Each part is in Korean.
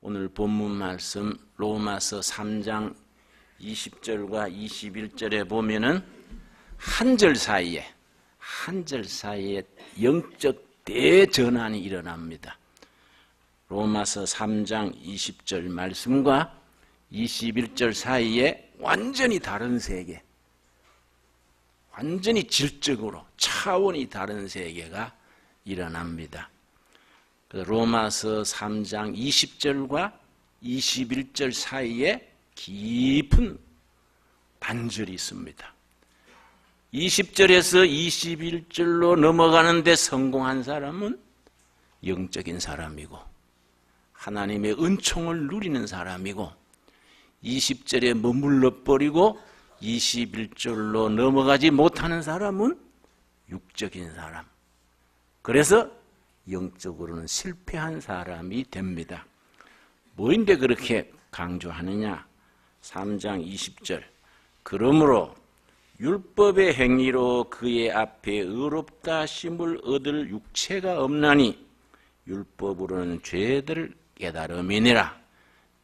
오늘 본문 말씀 로마서 3장 20절과 21절에 보면은 한 절 사이에 한 절 사이에 영적 대전환이 일어납니다. 로마서 3장 20절 말씀과 21절 사이에 완전히 다른 세계, 완전히 질적으로 차원이 다른 세계가 일어납니다. 그 로마서 3장 20절과 21절 사이에 깊은 반절이 있습니다. 20절에서 21절로 넘어가는데 성공한 사람은 영적인 사람이고 하나님의 은총을 누리는 사람이고 20절에 머물러 버리고 21절로 넘어가지 못하는 사람은 육적인 사람. 그래서 영적으로는 실패한 사람이 됩니다. 뭐인데 그렇게 강조하느냐? 3장 20절. 그러므로 율법의 행위로 그의 앞에 의롭다 심을 얻을 육체가 없나니 율법으로는 죄들을 깨달음이니라.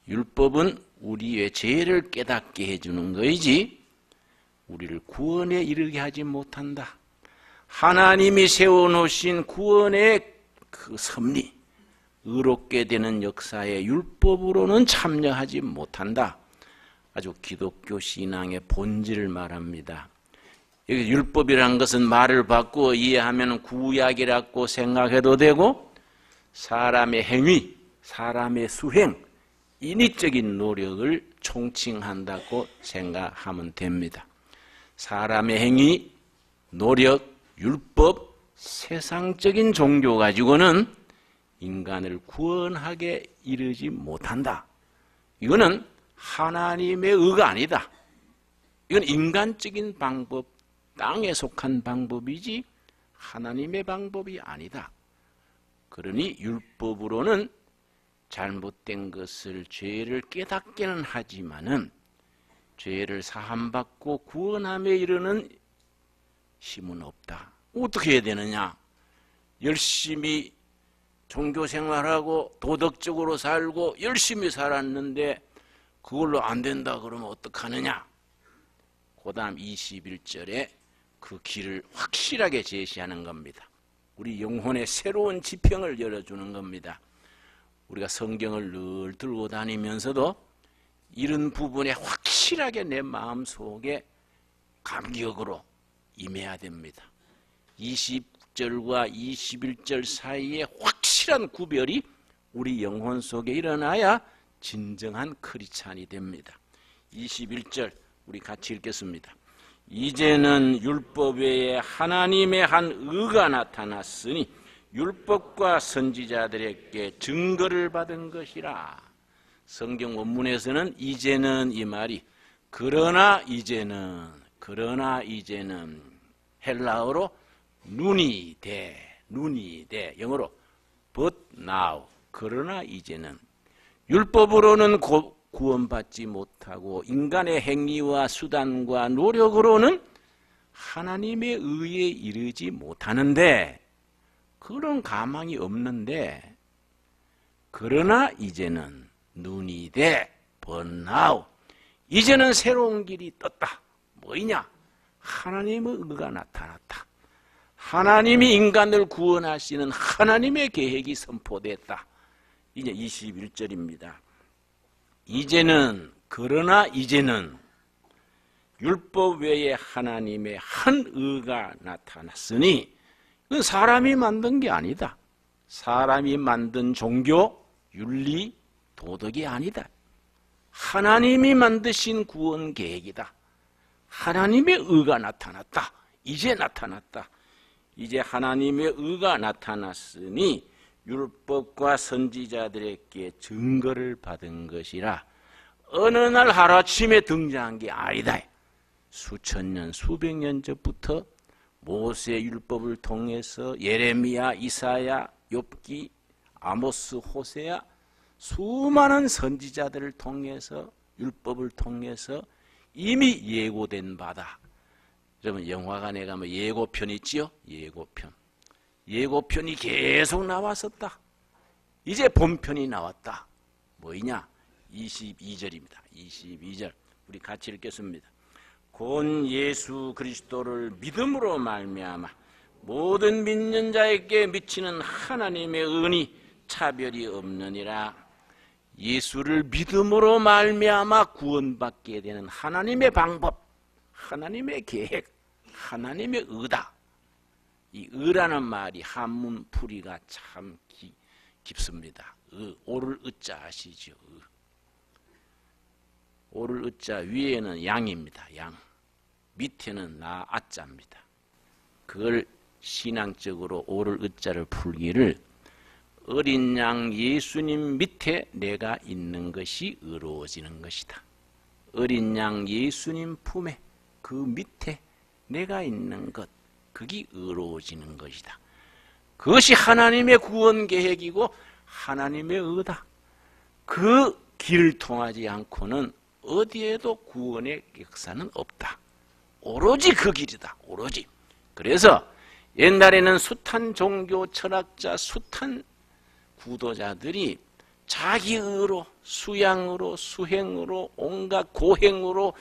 율법은 우리의 죄를 깨닫게 해주는 거이지 우리를 구원에 이르게 하지 못한다. 하나님이 세워놓으신 구원의 그 섭리, 의롭게 되는 역사에 율법으로는 참여하지 못한다. 아주 기독교 신앙의 본질을 말합니다. 여기 율법이라는 것은 말을 바꾸어 이해하면 구약이라고 생각해도 되고 사람의 행위, 사람의 수행, 인위적인 노력을 총칭한다고 생각하면 됩니다. 사람의 행위, 노력, 율법, 세상적인 종교 가지고는 인간을 구원하게 이르지 못한다. 이거는 하나님의 의가 아니다. 이건 인간적인 방법, 땅에 속한 방법이지 하나님의 방법이 아니다. 그러니 율법으로는 잘못된 것을 죄를 깨닫기는 하지만은 죄를 사함받고 구원함에 이르는 힘은 없다. 어떻게 해야 되느냐? 열심히 종교 생활하고 도덕적으로 살고 열심히 살았는데 그걸로 안 된다 그러면 어떡하느냐? 그 다음 21절에 그 길을 확실하게 제시하는 겁니다. 우리 영혼의 새로운 지평을 열어주는 겁니다. 우리가 성경을 늘 들고 다니면서도 이런 부분에 확실하게 내 마음 속에 감격으로 임해야 됩니다. 20절과 21절 사이에 확실한 구별이 우리 영혼 속에 일어나야 진정한 크리찬이 됩니다. 21절 우리 같이 읽겠습니다. 이제는 율법 외에 하나님의 한 의가 나타났으니 율법과 선지자들에게 증거를 받은 것이라. 성경 원문에서는 이제는 이 말이 그러나 이제는 그러나 이제는 헬라어로 눈이 돼 눈이 돼. 영어로 but now. 그러나 이제는 율법으로는 고, 구원받지 못하고 인간의 행위와 수단과 노력으로는 하나님의 의에 이르지 못하는데 그런 가망이 없는데 그러나 이제는 눈이 돼 번나우 이제는 새로운 길이 떴다. 뭐이냐? 하나님의 의가 나타났다 하나님이 인간을 구원하시는 하나님의 계획이 선포됐다 이제 21절입니다 이제는 그러나 이제는 율법 외에 하나님의 한 의가 나타났으니 그건 사람이 만든 게 아니다. 사람이 만든 종교, 윤리, 도덕이 아니다. 하나님이 만드신 구원 계획이다. 하나님의 의가 나타났다. 이제 나타났다. 이제 하나님의 의가 나타났으니 율법과 선지자들에게 증거를 받은 것이라 어느 날 하루아침에 등장한 게 아니다. 수천 년, 수백 년 전부터 모세 율법을 통해서 예레미야, 이사야, 욥기, 아모스, 호세야 수많은 선지자들을 통해서 율법을 통해서 이미 예고된 바다. 여러분 영화관에 가면 예고편 있지요? 예고편. 예고편이 계속 나왔었다. 이제 본편이 나왔다. 뭐이냐? 22절입니다. 22절. 우리 같이 읽겠습니다. 곧 예수 그리스도를 믿음으로 말미암아 모든 믿는 자에게 미치는 하나님의 은이 차별이 없느니라. 예수를 믿음으로 말미암아 구원받게 되는 하나님의 방법, 하나님의 계획, 하나님의 의다. 이 의라는 말이 한문 풀이가 참 기, 깊습니다. 의, 오를 의자 아시죠? 의. 오를 의자 위에는 양입니다. 양. 밑에는 나 아자입니다. 그걸 신앙적으로 오를 의자를 풀기를 어린 양 예수님 밑에 내가 있는 것이 의로워지는 것이다. 어린 양 예수님 품에 그 밑에 내가 있는 것, 그게 의로워지는 것이다. 그것이 하나님의 구원 계획이고 하나님의 의다. 그 길을 통하지 않고는 어디에도 구원의 역사는 없다. 오로지 그 길이다. 오로지. 그래서 옛날에는 숱한 종교 철학자, 숱한 구도자들이 자기의로, 수양으로, 수행으로, 온갖 고행으로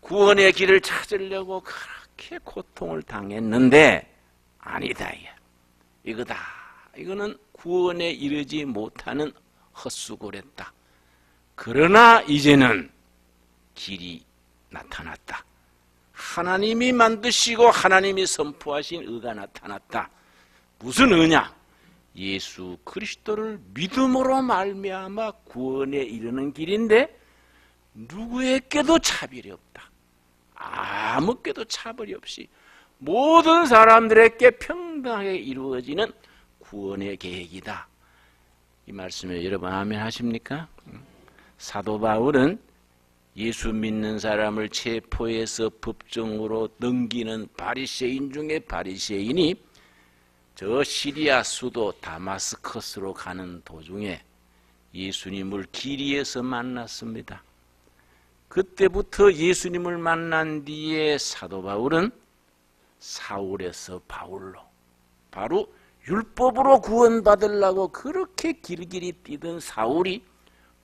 구원의 길을 찾으려고 그렇게 고통을 당했는데 아니다. 이거다. 이거는 구원에 이르지 못하는 헛수고랬다. 그러나 이제는 길이 나타났다. 하나님이 만드시고 하나님이 선포하신 의가 나타났다. 무슨 의냐? 예수 그리스도를 믿음으로 말미암아 구원에 이르는 길인데 누구에게도 차별이 없다. 아무께도 차별이 없이 모든 사람들에게 평등하게 이루어지는 구원의 계획이다. 이 말씀에 여러분 아멘 하십니까? 사도 바울은 예수 믿는 사람을 체포해서 법정으로 넘기는 바리새인 중에 바리새인이 저 시리아 수도 다마스커스로 가는 도중에 예수님을 길이에서 만났습니다. 그때부터 예수님을 만난 뒤에 사도 바울은 사울에서 바울로 바로 율법으로 구원받으려고 그렇게 길길이 뛰던 사울이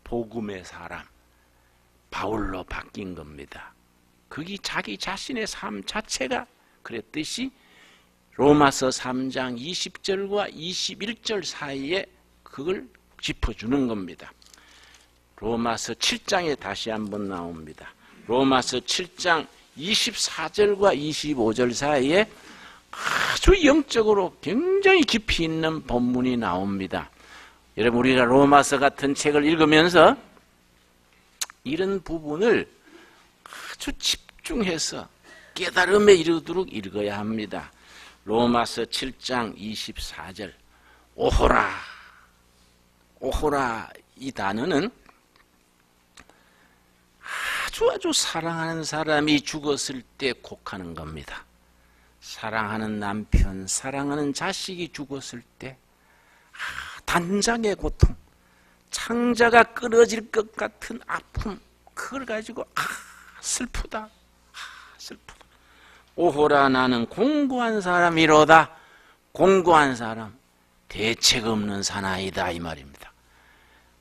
복음의 사람 바울로 바뀐 겁니다. 그게 자기 자신의 삶 자체가 그랬듯이 로마서 3장 20절과 21절 사이에 그걸 짚어주는 겁니다. 로마서 7장에 다시 한번 나옵니다. 로마서 7장 24절과 25절 사이에 아주 영적으로 굉장히 깊이 있는 본문이 나옵니다. 여러분 우리가 로마서 같은 책을 읽으면서 이런 부분을 아주 집중해서 깨달음에 이르도록 읽어야 합니다. 로마서 7장 24절 오호라 오호라 이 단어는 아주 아주 사랑하는 사람이 죽었을 때 곡하는 겁니다. 사랑하는 남편, 사랑하는 자식이 죽었을 때 아, 단장의 고통, 창자가 끊어질 것 같은 아픔, 그걸 가지고 아 슬프다, 아 슬프다. 오호라 나는 공고한 사람이로다. 공고한 사람, 대책 없는 사나이다 이 말입니다.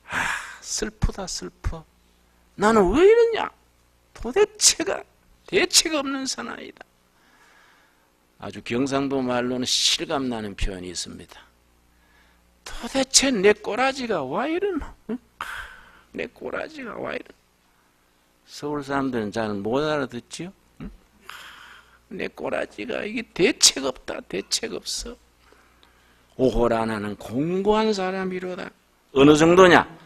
아 슬프다 슬퍼. 나는 왜 이러냐? 도대체가 대책 없는 사나이다. 아주 경상도 말로는 실감나는 표현이 있습니다. 도대체 내 꼬라지가 와 이러나? 응? 내 꼬라지가 와 이러나? 서울 사람들은 잘 못 알아듣지요? 응? 내 꼬라지가 이게 대책 없다. 대책 없어. 오호라 나는 공고한 사람이로다. 어느 정도냐?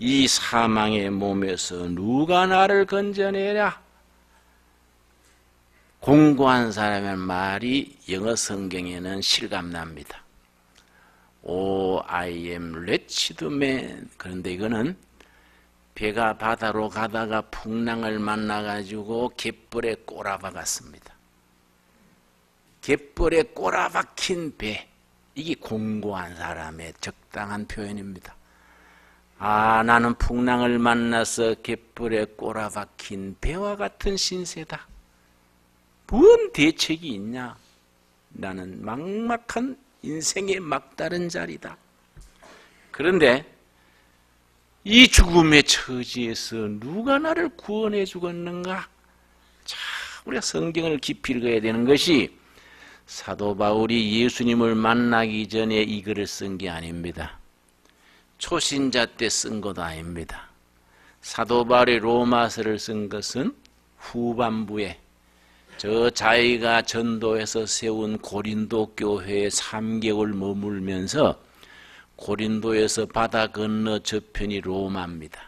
이 사망의 몸에서 누가 나를 건져내랴? 공고한 사람의 말이 영어 성경에는 실감납니다. O I am wretched man. 그런데 이거는 배가 바다로 가다가 풍랑을 만나가지고 갯벌에 꼬라박았습니다. 갯벌에 꼬라박힌 배. 이게 공고한 사람의 적당한 표현입니다. 아, 나는 풍랑을 만나서 갯벌에 꼬라박힌 배와 같은 신세다. 뭔 대책이 있냐? 나는 막막한 인생의 막다른 자리다. 그런데 이 죽음의 처지에서 누가 나를 구원해 주겠는가? 자, 우리가 성경을 깊이 읽어야 되는 것이 사도 바울이 예수님을 만나기 전에 이 글을 쓴 게 아닙니다. 초신자 때 쓴 것도 아닙니다. 사도 바울이 로마서를 쓴 것은 후반부에 저 자기가 전도해서 세운 고린도 교회에 3개월 머물면서 고린도에서 바다 건너 저편이 로마입니다.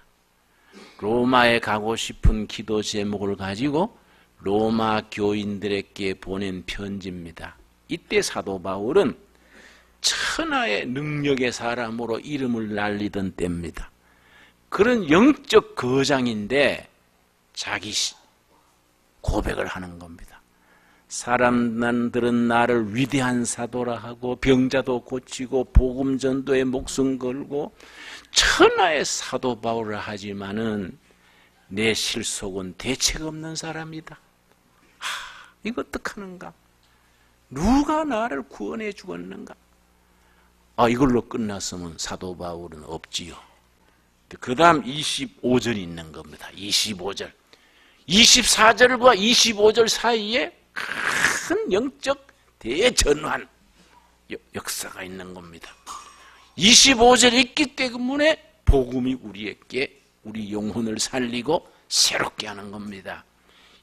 로마에 가고 싶은 기도 제목을 가지고 로마 교인들에게 보낸 편지입니다. 이때 사도 바울은 천하의 능력의 사람으로 이름을 날리던 때입니다. 그런 영적 거장인데 자기 고백을 하는 겁니다. 사람들은 나를 위대한 사도라 하고 병자도 고치고 복음 전도에 목숨 걸고 천하의 사도 바울을 하지만은 내 실속은 대책 없는 사람이다. 하, 이거 어떡하는가? 누가 나를 구원해 주겠는가? 아, 이걸로 끝났으면 사도 바울은 없지요. 그 다음 25절이 있는 겁니다. 25절. 24절과 25절 사이에 큰 영적 대전환 역사가 있는 겁니다. 25절 있기 때문에 복음이 우리에게 우리 영혼을 살리고 새롭게 하는 겁니다.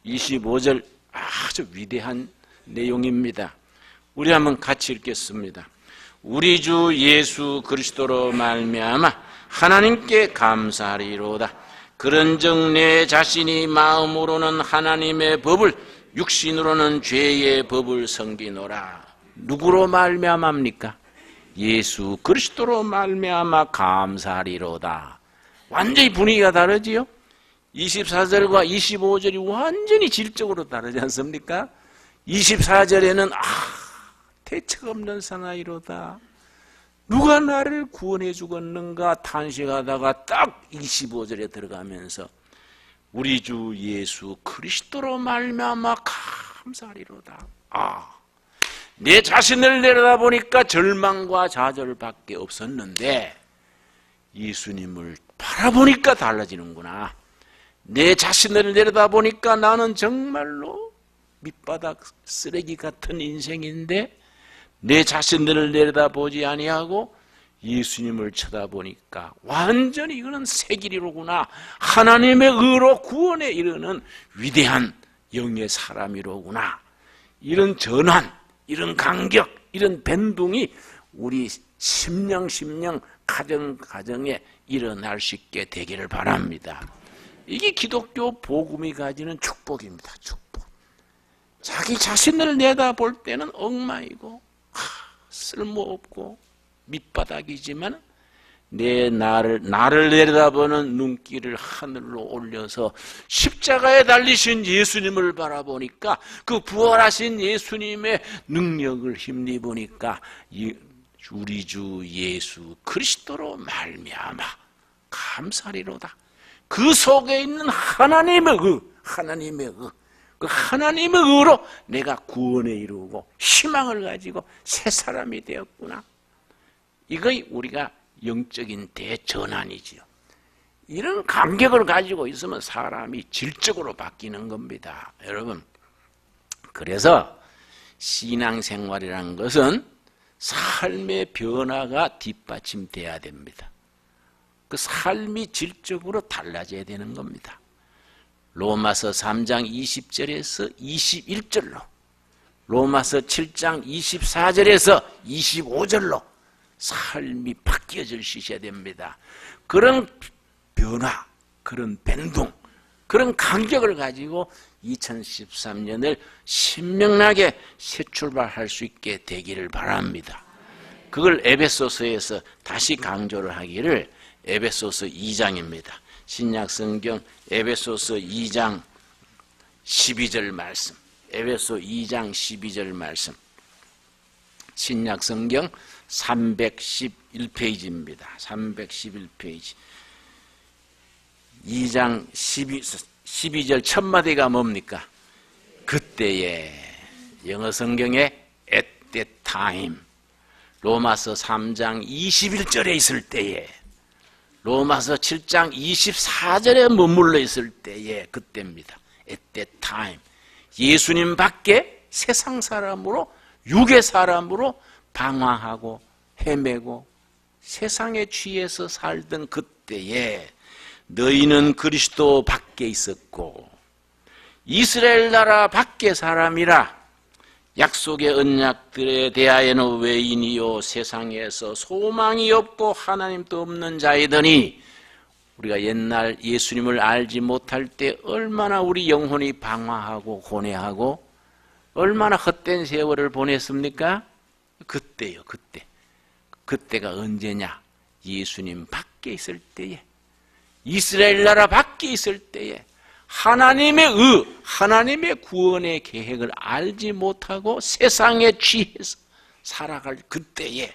25절 아주 위대한 내용입니다. 우리 한번 같이 읽겠습니다. 우리 주 예수 그리스도로 말미암아 하나님께 감사하리로다. 그런즉 내 자신이 마음으로는 하나님의 법을 육신으로는 죄의 법을 섬기노라. 누구로 말미암합니까? 예수 그리스도로 말미암아 감사하리로다. 완전히 분위기가 다르지요? 24절과 25절이 완전히 질적으로 다르지 않습니까? 24절에는 아 대책 없는 사나이로다. 누가 나를 구원해 주겠는가 탄식하다가 딱 25절에 들어가면서 우리 주 예수 그리스도로 말미암아 감사하리로다. 아, 내 자신을 내려다보니까 절망과 좌절밖에 없었는데 예수님을 바라보니까 달라지는구나. 내 자신을 내려다보니까 나는 정말로 밑바닥 쓰레기 같은 인생인데 내 자신들을 내려다보지 아니하고 예수님을 쳐다보니까 완전히 이거는 새 길이로구나. 하나님의 의로 구원에 이르는 위대한 영의 사람이로구나. 이런 전환, 이런 간격, 이런 변동이 우리 심령 심령 가정 가정에 일어날 수 있게 되기를 바랍니다. 이게 기독교 복음이 가지는 축복입니다. 축복. 자기 자신을 내다볼 때는 엉망이고 쓸모없고 밑바닥이지만 내 나를 나를 내려다보는 눈길을 하늘로 올려서 십자가에 달리신 예수님을 바라보니까 그 부활하신 예수님의 능력을 힘입으니까 우리 주 예수 그리스도로 말미암아 감사리로다. 그 속에 있는 하나님의 의, 하나님의 의, 그 하나님의 의로 내가 구원에 이루고 희망을 가지고 새 사람이 되었구나. 이거이 우리가 영적인 대전환이지요. 이런 감격을 가지고 있으면 사람이 질적으로 바뀌는 겁니다. 여러분. 그래서 신앙생활이라는 것은 삶의 변화가 뒷받침돼야 됩니다. 그 삶이 질적으로 달라져야 되는 겁니다. 로마서 3장 20절에서 21절로 로마서 7장 24절에서 25절로 삶이 바뀌어질 수 있어야 됩니다. 그런 변화, 그런 변동, 그런 간격을 가지고 2013년을 신명나게 새 출발할 수 있게 되기를 바랍니다. 그걸 에베소서에서 다시 강조를 하기를 에베소서 2장입니다. 신약 성경 에베소서 2장 12절 말씀. 에베소 2장 12절 말씀. 신약 성경 311페이지입니다. 311페이지. 2장 12, 12절 첫 마디가 뭡니까? 그때에 영어 성경에 at that time 로마서 3장 21절에 있을 때에 로마서 7장 24절에 머물러 있을 때에 그때입니다. At that time. 예수님 밖에 세상 사람으로 육의 사람으로 방황하고 헤매고 세상에 취해서 살던 그때에 너희는 그리스도 밖에 있었고 이스라엘 나라 밖에 사람이라 약속의 언약들에 대하여는 외인이요 세상에서 소망이 없고 하나님도 없는 자이더니 우리가 옛날 예수님을 알지 못할 때 얼마나 우리 영혼이 방황하고 고뇌하고 얼마나 헛된 세월을 보냈습니까? 그때요, 그때. 그때가 언제냐? 예수님 밖에 있을 때에. 이스라엘 나라 밖에 있을 때에. 하나님의 의, 하나님의 구원의 계획을 알지 못하고 세상에 취해서 살아갈 그때에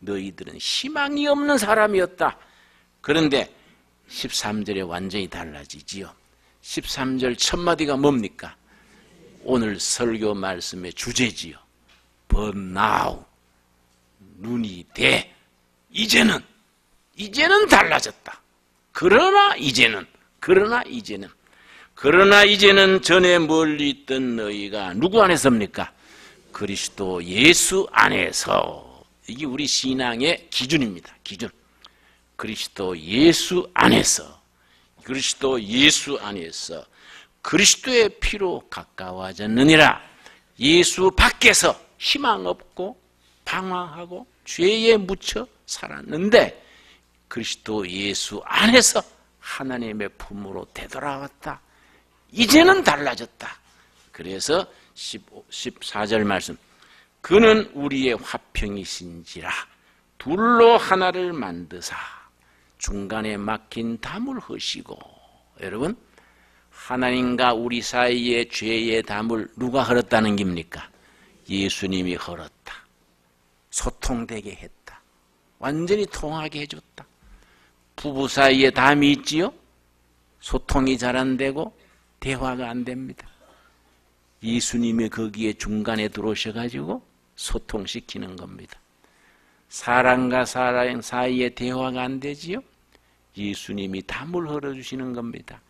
너희들은 희망이 없는 사람이었다. 그런데 13절에 완전히 달라지지요. 13절 첫마디가 뭡니까? 오늘 설교 말씀의 주제지요. But now. 눈이 돼. 이제는, 이제는 달라졌다. 그러나 이제는, 그러나 이제는, 그러나 이제는 전에 멀리 있던 너희가 누구 안에서입니까? 그리스도 예수 안에서. 이게 우리 신앙의 기준입니다. 기준. 그리스도 예수 안에서. 그리스도 예수 안에서. 그리스도의 피로 가까워졌느니라. 예수 밖에서 희망 없고 방황하고 죄에 묻혀 살았는데 그리스도 예수 안에서 하나님의 품으로 되돌아왔다. 이제는 달라졌다. 그래서 15, 14절 말씀. 그는 우리의 화평이신지라 둘로 하나를 만드사 중간에 막힌 담을 허시고 여러분 하나님과 우리 사이의 죄의 담을 누가 헐었다는 겁니까? 예수님이 헐었다. 소통되게 했다. 완전히 통하게 해줬다. 부부 사이에 담이 있지요? 소통이 잘 안 되고 대화가 안 됩니다. 예수님이 거기에 중간에 들어오셔가지고 소통시키는 겁니다. 사람과 사람 사이에 대화가 안 되지요? 예수님이 담을 헐어주시는 겁니다.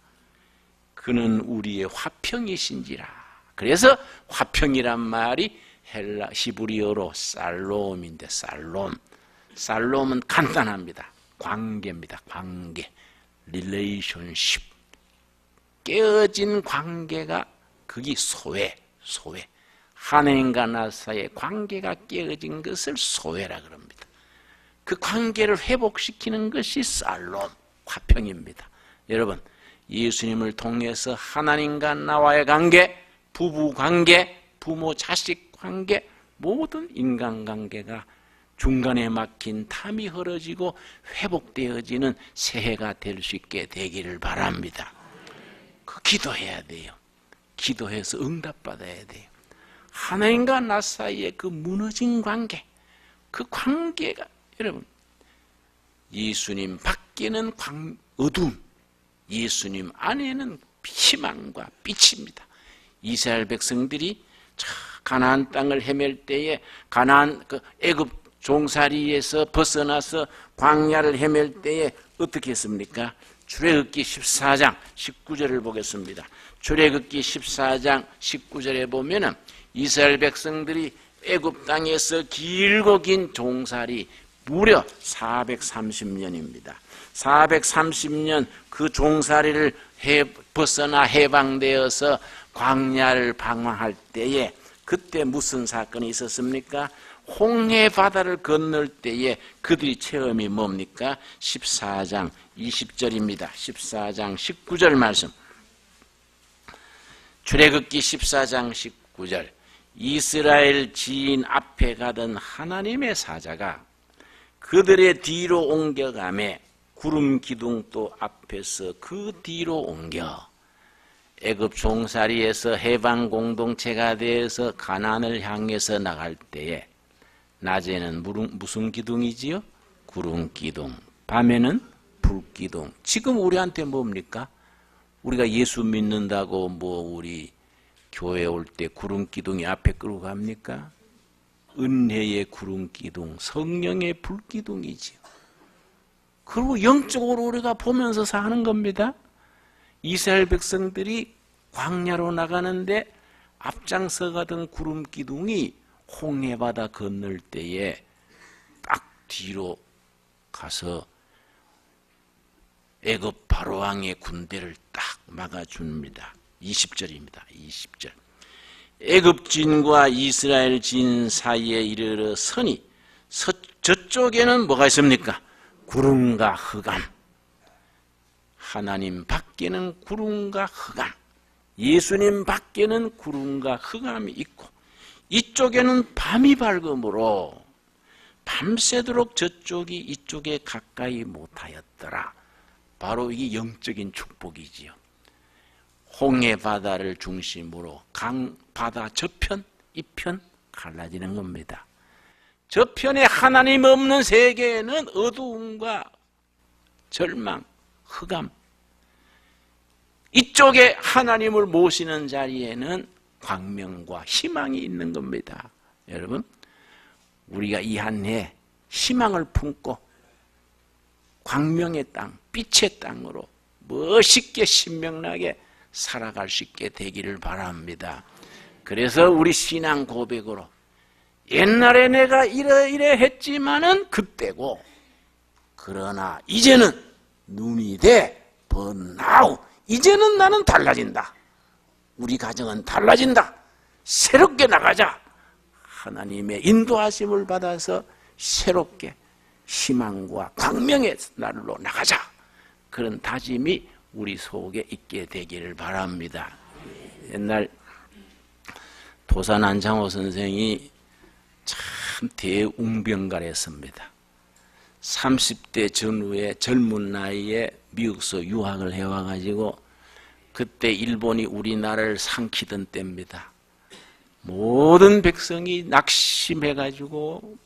그는 우리의 화평이신지라. 그래서 화평이란 말이 헬라 히브리어로 살롬인데 살롬. 살롬은 간단합니다. 관계입니다. 관계. 릴레이션십. 깨어진 관계가 그게 소외, 소외. 하나님과 나 사이의 관계가 깨어진 것을 소외라 그럽니다. 그 관계를 회복시키는 것이 살롬, 화평입니다. 여러분, 예수님을 통해서 하나님과 나와의 관계, 부부 관계, 부모 자식 관계, 모든 인간관계가 중간에 막힌 탐이 흐러지고 회복되어지는 새해가 될 수 있게 되기를 바랍니다. 그 기도해야 돼요. 기도해서 응답받아야 돼요. 하나님과 나 사이의 그 무너진 관계, 그 관계가 여러분 예수님 밖에는 광, 어둠, 예수님 안에는 희망과 빛입니다. 이스라엘 백성들이 가나안 땅을 헤맬 때에 가나안 그 애굽 종살이에서 벗어나서 광야를 헤맬 때에 어떻게 했습니까? 출애굽기 14장 19절을 보겠습니다. 출애굽기 14장 19절에 보면은 이스라엘 백성들이 애굽 땅에서 길고 긴 종살이 무려 430년입니다. 430년 그 종살이를 해, 벗어나 해방되어서 광야를 방황할 때에 그때 무슨 사건이 있었습니까? 홍해 바다를 건널 때에 그들이 체험이 뭡니까? 14장 20절입니다. 14장 19절 말씀. 출애굽기 14장 19절. 이스라엘 지인 앞에 가던 하나님의 사자가 그들의 뒤로 옮겨가매 구름 기둥도 앞에서 그 뒤로 옮겨 애굽 종살이에서 해방 공동체가 되어서 가난을 향해서 나갈 때에 낮에는 무슨 기둥이지요? 구름 기둥. 밤에는 불 기둥. 지금 우리한테 뭡니까? 우리가 예수 믿는다고 뭐 우리 교회 올 때 구름 기둥이 앞에 끌고 갑니까? 은혜의 구름 기둥, 성령의 불 기둥이지요. 그리고 영적으로 우리가 보면서 사는 겁니다. 이스라엘 백성들이 광야로 나가는데 앞장서 가던 구름 기둥이 홍해바다 건널 때에 딱 뒤로 가서 애굽 바로왕의 군대를 딱 막아줍니다. 20절입니다. 20절. 애굽 진과 이스라엘 진 사이에 이르러 서니 서, 저쪽에는 뭐가 있습니까? 구름과 흑암. 하나님 밖에는 구름과 흑암. 예수님 밖에는 구름과 흑암이 있고 이쪽에는 밤이 밝음으로 밤새도록 저쪽이 이쪽에 가까이 못하였더라. 바로 이게 영적인 축복이지요. 홍해 바다를 중심으로 강 바다 저편 이편 갈라지는 겁니다. 저편에 하나님 없는 세계에는 어두움과 절망, 흑암. 이쪽에 하나님을 모시는 자리에는 광명과 희망이 있는 겁니다. 여러분, 우리가 이 한 해 희망을 품고 광명의 땅, 빛의 땅으로 멋있게 신명나게 살아갈 수 있게 되기를 바랍니다. 그래서 우리 신앙 고백으로 옛날에 내가 이러이러 했지만은 그때고 그러나 이제는 눈이 돼 번나우 이제는 나는 달라진다. 우리 가정은 달라진다. 새롭게 나가자. 하나님의 인도하심을 받아서 새롭게 희망과 광명의 날로 나가자. 그런 다짐이 우리 속에 있게 되기를 바랍니다. 옛날 도산 안창호 선생이 참 대웅병가랬습니다. 30대 전후에 젊은 나이에 미국서 유학을 해와가지고 그때 일본이 우리나라를 삼키던 때입니다. 모든 백성이 낙심해가지고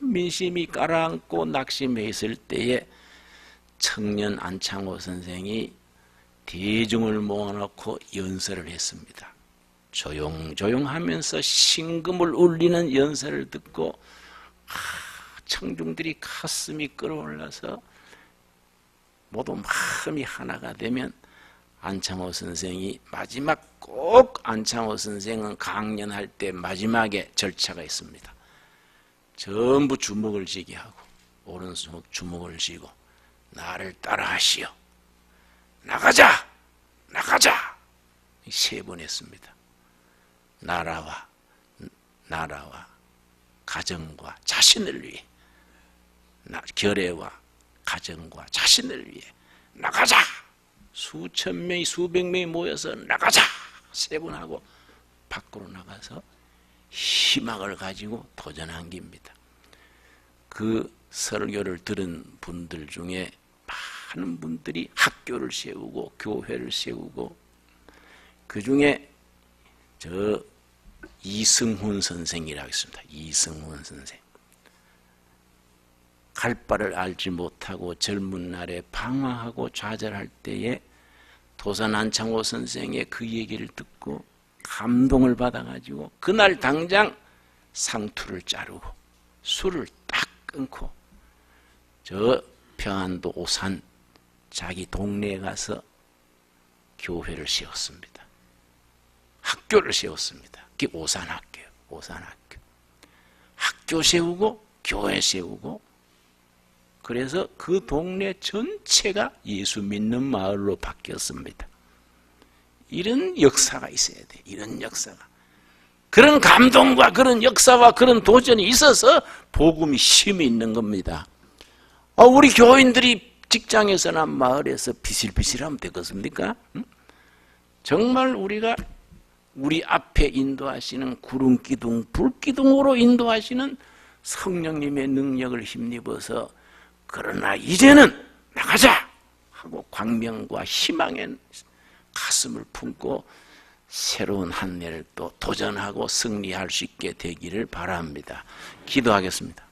민심이 깔아앉고 낙심해 있을 때에 청년 안창호 선생이 대중을 모아놓고 연설을 했습니다. 조용조용 하면서 신금을 울리는 연설을 듣고 청중들이 가슴이 끌어올라서 모두 마음이 하나가 되면 안창호 선생이 마지막 꼭 안창호 선생은 강연할 때 마지막에 절차가 있습니다. 전부 주먹을 쥐게 하고 오른손 주먹을 쥐고 나를 따라하시오. 나가자! 나가자! 세 번 했습니다. 나라와 나라와 가정과 자신을 위해 결애와 가정과 자신을 위해 나가자! 수천 명이 수백 명이 모여서 나가자! 세번 하고 밖으로 나가서 희망을 가지고 도전한 겁니다. 그 설교를 들은 분들 중에 많은 분들이 학교를 세우고 교회를 세우고 그 중에 저 이승훈 선생이라고 있습니다. 이승훈 선생. 갈 바를 알지 못하고 젊은 날에 방황하고 좌절할 때에 도산 안창호 선생의 그 얘기를 듣고 감동을 받아가지고 그날 당장 상투를 자르고 술을 딱 끊고 저 평안도 오산 자기 동네에 가서 교회를 세웠습니다. 학교를 세웠습니다. 그게 오산 학교예요. 오산 학교. 학교 세우고 교회 세우고 그래서 그 동네 전체가 예수 믿는 마을로 바뀌었습니다. 이런 역사가 있어야 돼. 이런 역사가. 그런 감동과 그런 역사와 그런 도전이 있어서 복음이 힘이 있는 겁니다. 어, 우리 교인들이 직장에서나 마을에서 비실비실하면 되겠습니까? 정말 우리가 우리 앞에 인도하시는 구름기둥, 불기둥으로 인도하시는 성령님의 능력을 힘입어서 그러나 이제는 나가자 하고 광명과 희망의 가슴을 품고 새로운 한 해를 또 도전하고 승리할 수 있게 되기를 바랍니다. 기도하겠습니다.